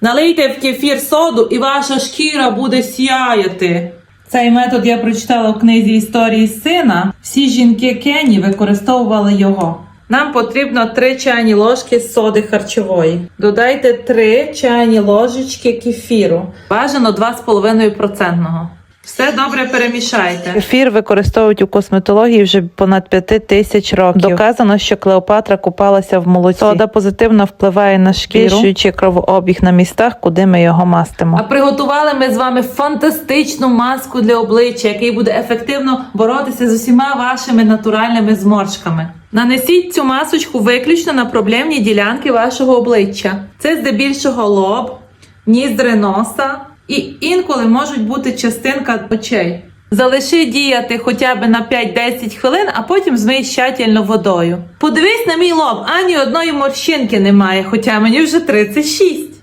Налийте в кефір соду і ваша шкіра буде сяяти. Цей метод я прочитала в книзі історії сина. Всі жінки Кені використовували його. Нам потрібно 3 чайні ложки соди харчової. Додайте 3 чайні ложечки кефіру. Бажано 2,5%. Все добре перемішайте. Ефір використовують у косметології вже понад п'яти тисяч років. Доказано, що Клеопатра купалася в молоці. Сода позитивно впливає на шкіру, збільшуючи кровообіг на містах, куди ми його мастимо. А приготували ми з вами фантастичну маску для обличчя, який буде ефективно боротися з усіма вашими натуральними зморшками. Нанесіть цю масочку виключно на проблемні ділянки вашого обличчя. Це здебільшого лоб, ніздри носа і інколи можуть бути частинка очей. Залиши діяти хоча б на 5-10 хвилин, а потім змий щательно водою. Подивись на мій лоб, ані одної морщинки немає, хоча мені вже 36.